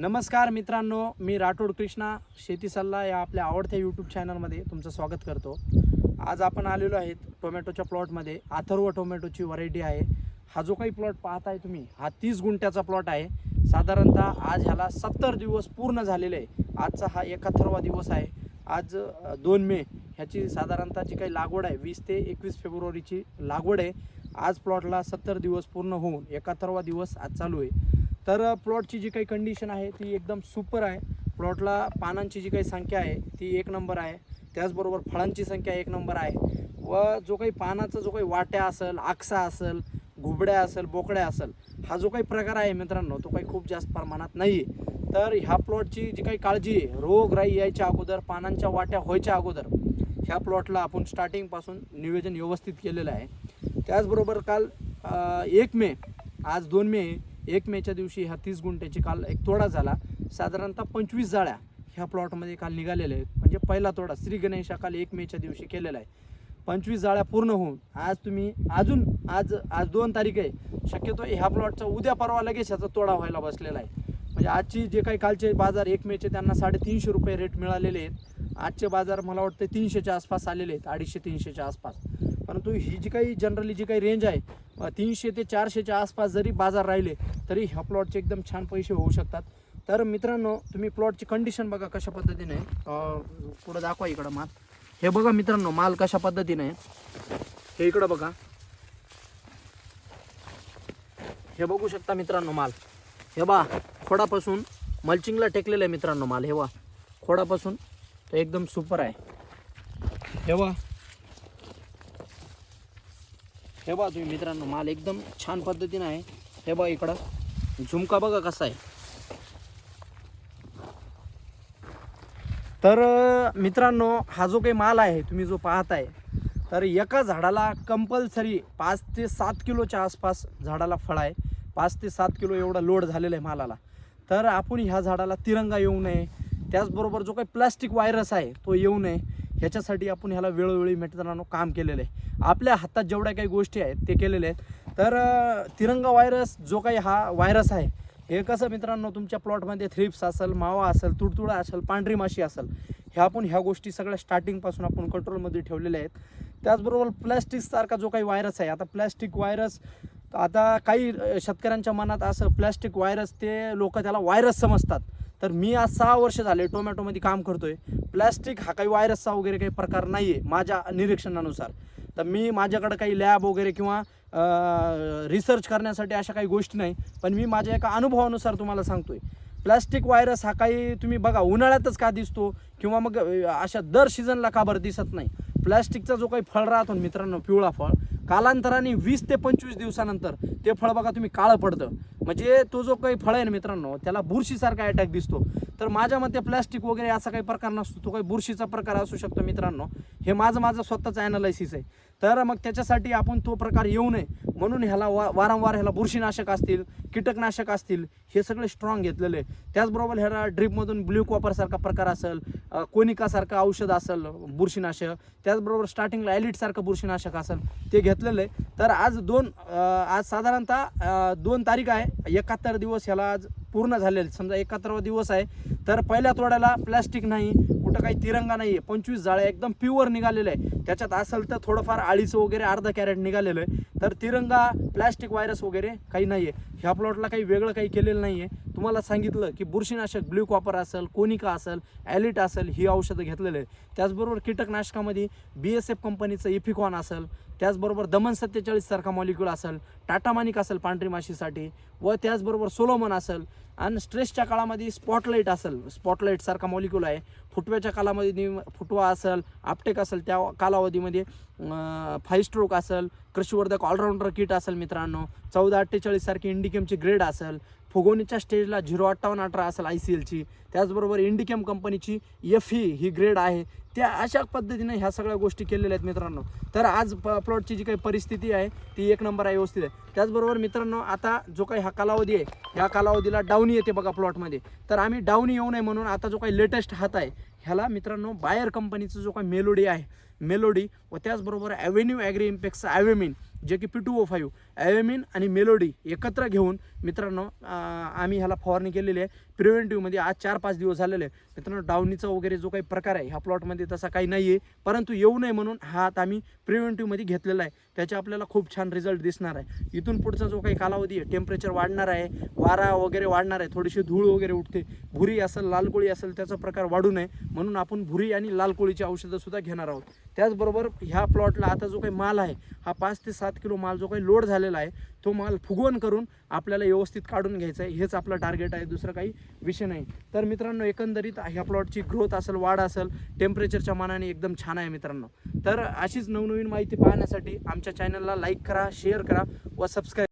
नमस्कार मित्रांनो मी राठोड कृष्णा शेती सल्ला या आपल्या आवडत्या यूट्यूब चॅनलमध्ये तुमचं स्वागत करतो. आज आपण आलेलो आहेत टोमॅटोच्या प्लॉटमध्ये. अथर्व टोमॅटोची व्हरायटी आहे. हा जो काही प्लॉट पाहताय तुम्ही हा तीस गुंठ्याचा प्लॉट आहे. साधारणतः आज ह्याला सत्तर दिवस पूर्ण झालेले आहे. आजचा हा एकाहत्तरवा दिवस आहे. आज दोन मे ह्याची साधारणतः जी काही लागवड आहे वीस ते एकवीस फेब्रुवारीची लागवड आहे. आज प्लॉटला सत्तर दिवस पूर्ण होऊन एकाहत्तरवा दिवस आज चालू आहे. तर प्लॉटची जी काही कंडिशन आहे ती एकदम सुपर आहे. प्लॉटला पानांची जी काही संख्या आहे ती एक नंबर आहे. त्याचबरोबर फळांची संख्या एक नंबर आहे. व जो काही पानाचा जो काही वाट्या असेल आकसा असेल घुबड्या असेल बोकड्या असेल हा जो काही प्रकार आहे मित्रांनो तो काही खूप जास्त प्रमाणात नाही आहे तर ह्या प्लॉटची जी काही काळजी आहे रोगराई यायच्या अगोदर पानांच्या वाट्या व्हायच्या अगोदर ह्या प्लॉटला आपण स्टार्टिंगपासून नियोजन व्यवस्थित केलेलं आहे. त्याचबरोबर काल एक मे आज दोन मे एक मेच्या दिवशी ह्या तीस गुंठ्याची काल एक तोडा झाला. साधारणतः पंचवीस जाळ्या ह्या प्लॉटमध्ये काल निघालेल्या आहेत. म्हणजे पहिला तोडा श्री गणेशा काल एक मेच्या दिवशी केलेला आहे. पंचवीस जाळ्या पूर्ण होऊन आज तुम्ही अजून आज आज दोन तारीख आहे. शक्यतो ह्या प्लॉटचा उद्या परवा लगेच ह्याचा तोडा व्हायला बसलेला आहे. म्हणजे आजची जे काही कालचे बाजार एक मेचे त्यांना साडेतीनशे रुपये रेट मिळालेले आहेत. आजचे बाजार मला वाटतं तीनशेच्या आसपास आलेले आहेत अडीचशे तीनशेच्या आसपास. परंतु ही जी काही जनरली जी काही रेंज आहे तीनशे ते चारशेच्या आसपास जरी बाजार राहिले तरी ह्या प्लॉटचे एकदम छान पैसे होऊ शकतात. तर मित्रांनो तुम्ही प्लॉटची कंडिशन बघा कशा पद्धतीने. पुढं दाखवा इकडं माल. हे बघा मित्रांनो माल कशा पद्धतीने हे इकडं बघा. हे बघू शकता मित्रांनो माल. हे बा खोडापासून मल्चिंगला टेकलेलं आहे मित्रांनो माल. हे बा खोडापासून. तो एकदम सुपर आहे. हे बा हे बघा तुम्ही मित्रांनो माल एकदम छान पद्धतीनं आहे. हे बघा इकडं. झुमका बघा कसा आहे. तर मित्रांनो हा जो काही माल आहे तुम्ही जो पाहताय तर एका झाडाला कंपल्सरी पाच ते सात किलोच्या आसपास झाडाला फळ आहे. पाच ते सात किलो एवढा लोड झालेला आहे मालाला. तर आपण ह्या झाडाला तिरंगा येऊ नये. त्याचबरोबर जो काही प्लास्टिक व्हायरस आहे तो येऊ नये. ह्याच्यासाठी आपण ह्याला वेळोवेळी मित्रांनो काम केलेलं आहे. आपल्या हातात जेवढ्या काही गोष्टी आहेत ते केलेले आहेत. तर तिरंगा व्हायरस जो काही हा व्हायरस आहे हे कसं मित्रांनो तुमच्या प्लॉटमध्ये थ्रिप्स असेल मावा असेल तुडतुडा असेल पांढरी माशी असेल ह्या आपण ह्या गोष्टी सगळ्या स्टार्टिंगपासून आपण कंट्रोलमध्ये ठेवलेल्या आहेत. त्याचबरोबर प्लॅस्टिकसारखा जो काही व्हायरस आहे आता प्लॅस्टिक व्हायरस आता काही शेतकऱ्यांच्या मनात असं प्लॅस्टिक व्हायरस ते लोक त्याला व्हायरस समजतात. तर मी आज सहा वर्ष झाले टोमॅटोमध्ये काम करतो आहे प्लॅस्टिक हा काही व्हायरसचा वगैरे काही प्रकार नाही आहे माझ्या निरीक्षणानुसार. तर मी माझ्याकडं काही लॅब वगैरे किंवा रिसर्च करण्यासाठी अशा काही गोष्टी नाही पण मी माझ्या एका अनुभवानुसार तुम्हाला सांगतोय. प्लॅस्टिक व्हायरस हा काही तुम्ही बघा उन्हाळ्यातच का दिसतो किंवा मग अशा दर सीझनला का बरं दिसत नाही. प्लॅस्टिकचा जो काही फळ राहतो ना मित्रांनो पिवळा फळ कालांतराने वीस ते पंचवीस दिवसानंतर ते फळ बघा तुम्ही काळं पडतं. म्हणजे तो जो काही फळ आहे ना मित्रांनो त्याला बुरशीसारखा अटॅक दिसतो. तर माझ्या मते प्लॅस्टिक वगैरे असा काही प्रकार नसतो. तो काही बुरशीचा प्रकार असू शकतो मित्रांनो. हे माझं माझं स्वतःचं ॲनालायसिस आहे. तर मग त्याच्यासाठी आपण तो प्रकार येऊ नये. म्हणून ह्याला वा वारंवार ह्याला बुरशीनाशक असतील कीटकनाशक असतील हे सगळे स्ट्रॉंग घेतलेले आहे. त्याचबरोबर ह्याला ड्रीपमधून ब्ल्यू कॉपरसारखा प्रकार असेल कोनिकासारखं औषध असेल बुरशीनाशक. त्याचबरोबर स्टार्टिंगला ॲलिटसारखं बुरशीनाशक असेल ते घेतलेलं आहे तर आज दोन आज साधारणतः दोन तारीख आहे. एकाहत्तर दिवस ह्याला आज पूर्ण झालेले समजा एकाहत्तरावा दिवस आहे. तर पहिल्या तोड्याला प्लॅस्टिक नाही कुठं काही तिरंगा नाही आहे पंचवीस जाळ्या एकदम प्युअर निघालेलं आहे त्याच्यात असेल तर थोडंफार आळीचं वगैरे अर्धा कॅरेट निघालेलं आहे. तर तिरंगा प्लॅस्टिक व्हायरस वगैरे काही नाही आहे ह्या प्लॉटला काही वेगळं काही केलेलं नाही आहे तुम्हाला सांगितलं की बुरशीनाशक ब्ल्यू कॉपर असेल कोनिका असेल ॲलिट असेल ही औषधं घेतलेलं आहे त्याचबरोबर कीटकनाशकामध्ये बी एस एफ कंपनीचं इफिकॉन असेल. त्याचबरोबर दमन सत्तेचाळीस सारखा मॉलिक्यूल असेल. टाटा मानिक असेल पांढरी माशीसाठी. व त्याचबरोबर सोलोमन असेल. आणि स्ट्रेसच्या काळामध्ये स्पॉटलाईट असेल. स्पॉटलाईटसारखा मॉलिक्यूल आहे. फुटव्याच्या कालामध्ये फुटवा असेल आपटेक असेल त्या कालावधीमध्ये फाईव्ह स्ट्रोक असेल कृषीवर्धक ऑलराऊंडर किट असेल मित्रांनो चौदा अठ्ठेचाळीस सारखी इंडिकेमची ग्रेड असेल फुगोनीच्या स्टेजला झिरो अठ्ठावन्न अठरा असेल आय सी एलची त्याचबरोबर इंडिकेम कंपनीची एफ ई ही ग्रेड आहे त्या अशा पद्धतीने ह्या सगळ्या गोष्टी केलेल्या आहेत मित्रांनो. तर आज प प्लॉटची जी काही परिस्थिती आहे ती एक नंबर आहे व्यवस्थित आहे. त्याचबरोबर मित्रांनो आता जो काही हा कालावधी आहे ह्या कालावधीला डाऊनी येते बघा प्लॉटमध्ये तर आम्ही डाऊन येऊ नये म्हणून आता जो काही लेटेस्ट हात आहे ह्याला मित्रांनो बायर कंपनीचं जो काही मेलोडी आहे मेलोडी व त्याचबरोबर ॲव्हेन्यू ॲग्री इम्पॅक्टचं ॲव्हेमिन जे की पी टू ओ फाईव्ह ॲवेमिन आणि मेलोडी एकत्र घेऊन मित्रांनो आम्ही ह्याला फवारणी केलेली आहे. प्रिव्हेंटिव्हमध्ये आज चार पाच दिवस झालेले आहे मित्रांनो डावणीचा वगैरे जो काही प्रकार आहे ह्या प्लॉटमध्ये तसा काही नाही आहे परंतु येऊ नये म्हणून हा आता आम्ही प्रिव्हेंटिव्हमध्ये घेतलेला आहे. त्याचे आपल्याला खूप छान रिझल्ट दिसणार आहे. इथून पुढचा जो काही कालावधी आहे टेम्परेचर वाढणार आहे वारा वगैरे वाढणार आहे थोडीशी धूळ वगैरे उठते भुरी असेल लाल कोळी असेल त्याचा प्रकार वाढू नये. म्हणून आपण भुरी आणि लाल कोळीची औषधंसुद्धा घेणार आहोत. त्याचबरोबर ह्या प्लॉटला आता जो काही माल आहे हा पाच ते सात किलो माल जो काही लोड झालेला आहे तो माल फुगवण करून आपल्याला व्यवस्थित काढून घ्यायचा आहे. हेच आपलं टार्गेट आहे दुसरं काही विषय नाही. तर मित्रांनो एकंदरीत ह्या प्लॉटची ग्रोथ असेल वाढ असेल टेम्परेचरच्या मानाने एकदम छान आहे मित्रांनो. तर अशीच नवनवीन माहिती पाहण्यासाठी आमच्या चॅनलला लाईक करा शेअर करा व सबस्क्राईब